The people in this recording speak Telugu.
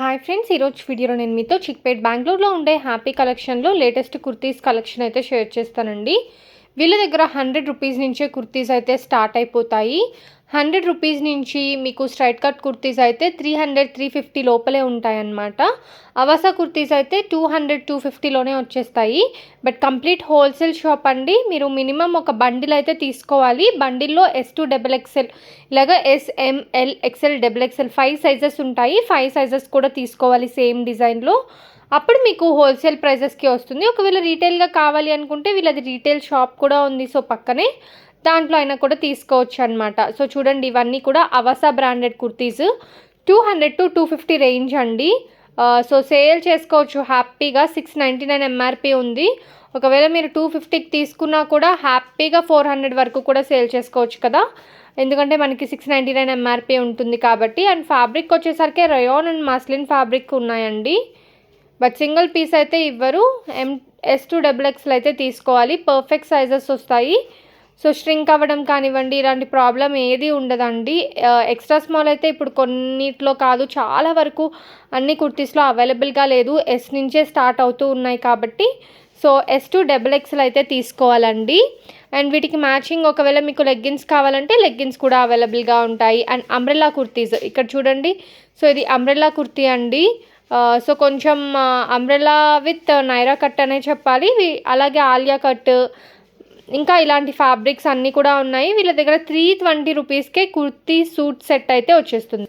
హాయ్ ఫ్రెండ్స్ ఈరోజు వీడియోలో నేను మీతో చిక్పేట్ బెంగళూరులో ఉండే హ్యాపీ కలెక్షన్లో లేటెస్ట్ కుర్తీస్ కలెక్షన్ అయితే షేర్ చేస్తానండి. వీళ్ళ దగ్గర హండ్రెడ్ రూపీస్ నుంచే కుర్తీస్ అయితే స్టార్ట్ అయిపోతాయి. హండ్రెడ్ రూపీస్ నుంచి మీకు స్ట్రైట్ కట్ కుర్తీస్ అయితే త్రీ హండ్రెడ్ త్రీ ఫిఫ్టీ లోపలే ఉంటాయన్నమాట. అవస కుర్తీస్ అయితే టూ హండ్రెడ్ టూ ఫిఫ్టీలోనే వచ్చేస్తాయి. బట్ కంప్లీట్ హోల్సేల్ షాప్ అండి. మీరు మినిమం ఒక బండిల్ అయితే తీసుకోవాలి. బండిల్లో ఎస్ టూ డబుల్ ఎక్సెల్ ఇలాగా S M L XL double XL five sizes ఉంటాయి. ఫైవ్ సైజెస్ కూడా తీసుకోవాలి సేమ్ డిజైన్లో అప్పుడు మీకు హోల్సేల్ ప్రైజెస్కి వస్తుంది. ఒకవేళ రీటైల్గా కావాలి అనుకుంటే వీళ్ళది రీటైల్ షాప్ కూడా ఉంది సో పక్కనే. దాంట్లో అయినా కూడా తీసుకోవచ్చు అనమాట సో చూడండి ఇవన్నీ కూడా అవసా branded kurtis. Two hundred to two fifty range అండి. సో సేల్ చేసుకోవచ్చు. హ్యాపీగా సిక్స్ నైంటీ నైన్ ఎంఆర్పి ఉంది. ఒకవేళ మీరు టూ ఫిఫ్టీకి తీసుకున్నా కూడా హ్యాపీగా ఫోర్ హండ్రెడ్ వరకు కూడా సేల్ చేసుకోవచ్చు కదా. ఎందుకంటే మనకి సిక్స్ నైంటీ నైన్ ఎంఆర్పి ఉంటుంది కాబట్టి. అండ్ ఫ్యాబ్రిక్ వచ్చేసరికి రయోన్ అండ్ మస్లిన్ ఫ్యాబ్రిక్ ఉన్నాయండి. బట్ సింగిల్ పీస్ అయితే ఇవ్వరు. ఎం ఎస్ టూ డబుల్ ఎక్స్లు అయితే తీసుకోవాలి. పర్ఫెక్ట్ సైజెస్ వస్తాయి. సో స్ట్రింక్ అవ్వడం కానివ్వండి ఇలాంటి ప్రాబ్లం ఏది ఉండదండి. ఎక్స్ట్రా స్మాల్ అయితే ఇప్పుడు కొన్నిట్లో కాదు చాలా వరకు అన్ని కుర్తీస్లో అవైలబుల్గా లేదు. ఎస్ నుంచే స్టార్ట్ అవుతూ ఉన్నాయి కాబట్టి so S to double XL అయితే తీసుకోవాలండి. అండ్ వీటికి మ్యాచింగ్ ఒకవేళ మీకు లెగ్గిన్స్ కావాలంటే లెగ్గిన్స్ కూడా అవైలబుల్గా ఉంటాయి. అండ్ అంబ్రెల్లా కుర్తీస్ ఇక్కడ చూడండి. సో ఇది అంబ్రెల్లా కుర్తీ అండి. సో కొంచెం అంబ్రెల్లా విత్ నైరా కట్ అనే చెప్పాలి. అలాగే ఆలియా కట్ ఇంకా ఇలాంటి ఫ్యాబ్రిక్స్ అన్నీ కూడా ఉన్నాయి. వీళ్ళ దగ్గర త్రీ ట్వంటీ రూపీస్కే కుర్తీ సూట్ సెట్ అయితే వచ్చేస్తుంది.